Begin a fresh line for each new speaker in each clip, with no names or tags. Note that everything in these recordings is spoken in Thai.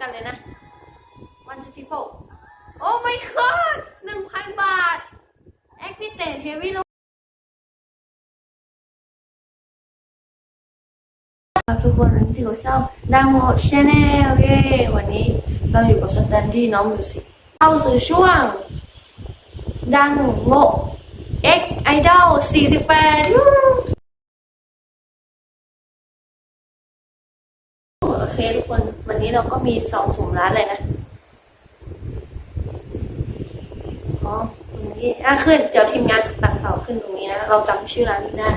กันเลยนะวันสิบโฟโอ้ my god หนึ่งพันบาท แอคพิเศษเฮวี่ลงทุกคนวันนี้ที่เราชอบดังโมชแนลเย้วันนี้เราอยู่กับสแตนดี้น้องมิวสิกเข้าสู่ช่วง ดังโง X Idol 48ยูโอ นี้เราก็มีสองสุ่มร้านเลยนะ อ๋อ ตรงนี้อะขึ้น เดี๋ยวทีมงานจะตัดต่อขึ้นตรงนี้นะ เราจำชื่อร้านไม่ได้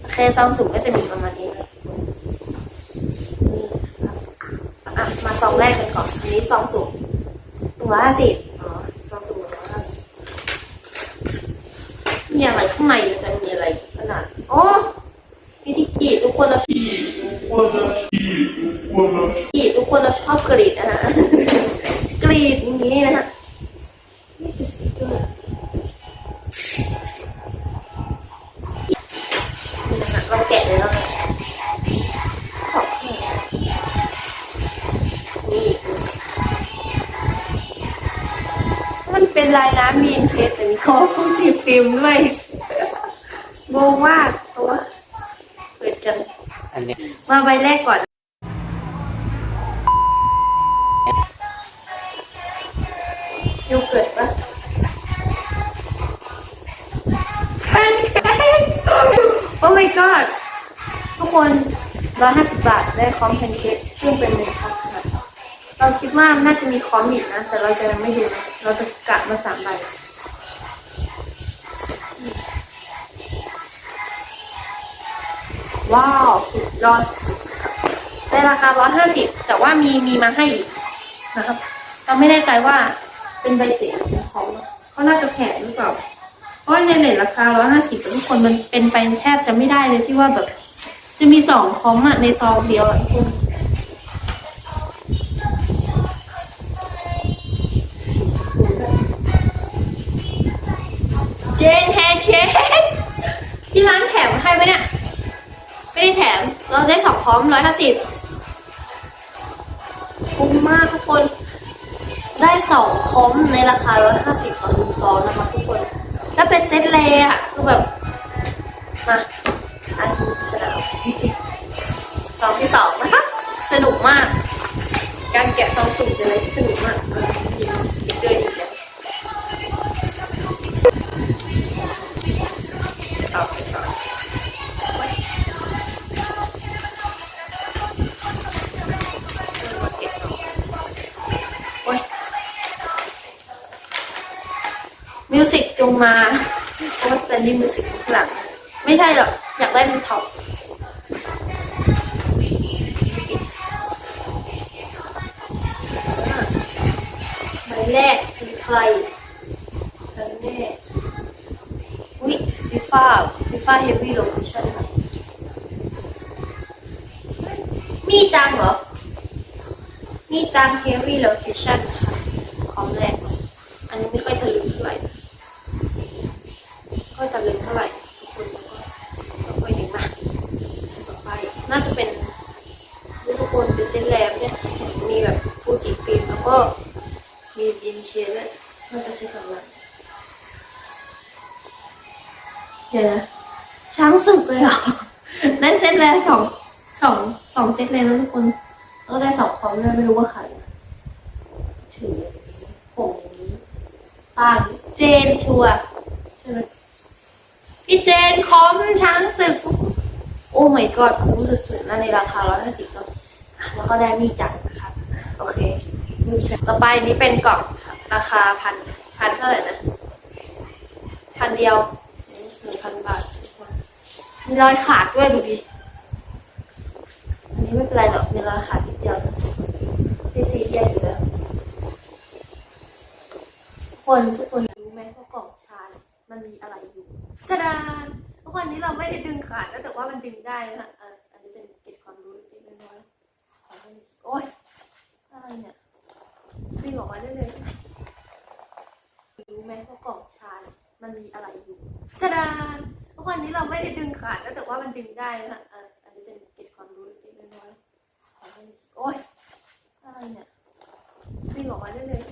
โอเคซองสุ่มก็จะมีประมาณนี้นะอะ มาซองแรกกันก่อน อันนี้ซองสุ่มหนึ่งร้อยห้าสิบอ๋อซองสุ่มหนึ่งร้อยห้าสิบมีอะไรข้างในจะมีอะไรขนาด อ๋อมีที่กีดทุกคนเรา กรีดทุกคนเราชอบกรีดนะฮะกรีดอย่างนี้นะฮะนี่คือสติกเกอร์นี่นะเราแกะเลยแล้วนะขอบคุณนี่มันเป็นลายน้ำมีนเพชรแต่มีข้อคู่ที่ฟิล์มด้วยงงมากัน
นี้
มาใบแรกก่อน ยูเกิดปะแพนเค้กโอ้ my god ทุกคนร้อยห้าสิบบาทได้คอมแพนเค้กซึ่งเป็นหนึ่งพันขนาดเราคิดว่าน่าจะมีคอมอีกนะ แต่เราจะยังไม่ดูนะเราจะกะมาสามใบ ว้าวสุดยอดในราคาร้อยห้าสิบแต่ว่ามีมีมาให้อีกนะครับเราไม่แน่ใจว่าเป็นใบเสร็จของเขาเขาน่าจะแถมหรือเปล่าเพราะในเน็ตราคาร้อยห้าสิบทุกคนมันเป็นไปแทบจะไม่ได้เลยที่ว่าแบบ จะมีสองคอมอะในซองเดียวอะ เราได้สองพร้อมร้อยห้าสิบคุ้มมากทุกคน ได้สองคอมในราคาร้อยห้าสิบต่อหนึ่งซองนะคะทุกคนแล้วเป็นเซตเลยอะคือแบบ มาอันนี้สนามซองที่สองนะคะ สนุกมาก การแกะซองสุ่มเป็นอะไรที่สนุก จงมาเพราะว่าแซนดี้มิวสิกหลัง ไม่ใช่หรอก อยากได้เป็นท็อปใบแรกเป็นใครใบแรกอุ้ยฟีฟ่าฟีฟ่าเฮฟวี่โลเคชั่นมีจังเหรอ มีจัง heavy location นอมแรก อันนี้ไม่ค่อยทะลึ่งเท่าไหร่ไม่ค่อยทะลึ่งเท่าไหร่ทุกคนแล้วก็แล้วก็ยังมาต่อไป น่าจะเป็นทุกคนเป็นเส้นแรมเนี่ยมีแบบฟูจิฟิล์มแล้วก็มีดินเชียร์ด้วยน่าจะใช้คำนั้นเดี๋ยวนะช้างสึกเลยเหรอได้เซตแล้วสองสองสองเซตเลยนะทุกคนแล้วก็ได้สองคอมเลยไม่รู้ว่าใครถืออย่างนี้ผมอย่างนี้ตางเจนชัวใช่ไหมพี่เจนคอมช้างศึก โอ้ my god คุ้มสุดๆนะในราคาร้อยห้าสิบแล้วอะแล้วก็ได้มีจักรนะครับโอเคดจักรต่อไปนี้เป็นกล่องครับราคาพันพันเท่าไหร่นะพันเดียวหนึ่งพันบาทมีรอยขาดด้วยดูดิอันนี้ไม่เป็นไรหรอกมีราคานิดเดียวนะไม่ซีเรียสอยู่แล้วคนทุกคนรู้ไหมว่ากล่องชานมันมีอะไรอยู่จะดาน ทุกวันนี้เราไม่ได้ดึงขาดนะแต่ว่ามันดึงได้นะอันนี้เป็นเก็บความรู้เล็กน้อยโอ๊ยอะไรเนี่ยดึงออกมาได้เลยรู้ไหมว่ากล่องชามันมีอะไรอยู่ชาดาทุกวันนี้เราไม่ได้ดึงขาดนะแต่ว่ามันดึงได้นะอันนี้เป็นเก็บความรู้เล็กน้อยโอ๊ยอะไรเนี่ยดึงออกมาได้เลย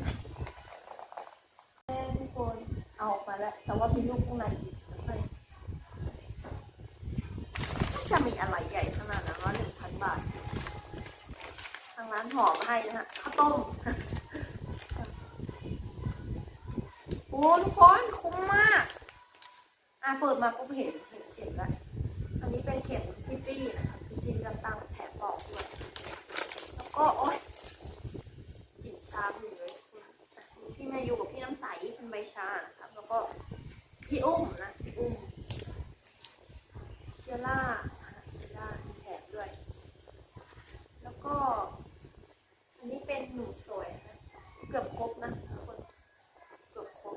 แม่ทุกคนเอาออกมาแล้วแต่ว่ามีลูกข้างในอีก หอมให้นะฮะข้าวต้มโอ้ทุกคนคุ้มมาก อะเปิดมาปุ๊บเห็นเห็นเข็มแล้วอันนี้เป็นเข็มพิจี้นะคะพิจี้กับตังแถบปอกด้วยแล้วก็โอ๊ยกลิ่นชาอยู่เลยพี่แมายูกับพี่น้ำใสเป็นใบชานะครับแล้วก็พี่อุ้มนะพี่อุ้มเชียร่าอะเชียร่ามีแถบด้วย แล้วก็ อันนี้เป็น หนุ่มสวยนะเกือบครบนะทุกคนเกือบครบ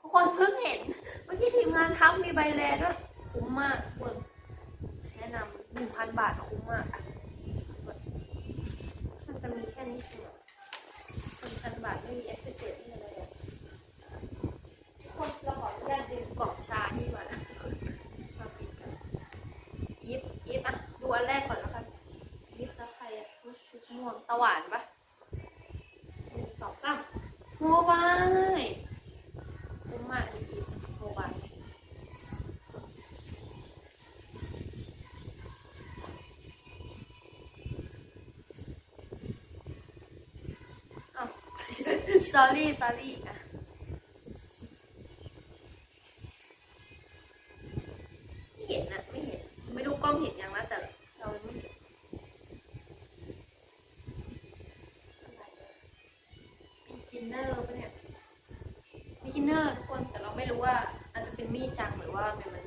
ทุกคนเพิ่งเห็น เมื่อกี้ทีมงานทำมีใบแลด้วย คุ้มมากทุกคนแนะนำหนึ่งพันบาทคุ้มมากมันจะมีแค่นี้เองหนึ่งพันบาทไม่มีเอฟเฟกต์ไม่มีอะไรเลยทุกคนเราขออนุญาตดึงกล่องชานี่มานะมาปิดกันยิบยิบอะ ดูอันแรกก่อนแล้วกันยิบแล้วใครอะอุ๊ยชุดม่วง ตะหวานปะหนึ่งสองสามโมบายคุ้มมากจริงๆโมบายอ้าว sorry sorry อะไม่เห็นนะไม่เห็น ไม่รู้กล้องเห็นยังนะ ดจัง